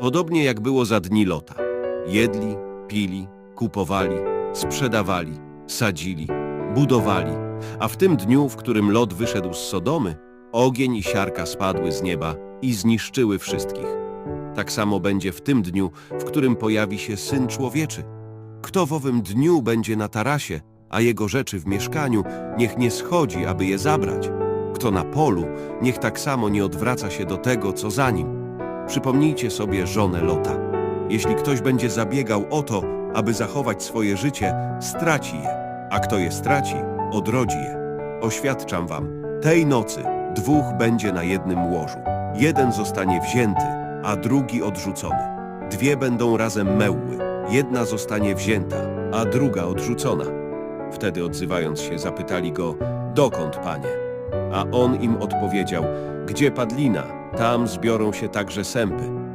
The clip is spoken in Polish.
Podobnie jak było za dni Lota. Jedli, pili, kupowali, sprzedawali, sadzili, budowali, a w tym dniu, w którym Lot wyszedł z Sodomy, ogień i siarka spadły z nieba i zniszczyły wszystkich. Tak samo będzie w tym dniu, w którym pojawi się Syn Człowieczy. Kto w owym dniu będzie na tarasie, a jego rzeczy w mieszkaniu, niech nie schodzi, aby je zabrać. Kto na polu, niech tak samo nie odwraca się do tego, co za nim. Przypomnijcie sobie żonę Lota. Jeśli ktoś będzie zabiegał o to, aby zachować swoje życie, straci je, a kto je straci, odrodzi je. Oświadczam wam, tej nocy dwóch będzie na jednym łożu. Jeden zostanie wzięty, a drugi odrzucony. Dwie będą razem mełły, jedna zostanie wzięta, a druga odrzucona. Wtedy odzywając się zapytali go, dokąd, panie? A on im odpowiedział, gdzie padlina, tam zbiorą się także sępy.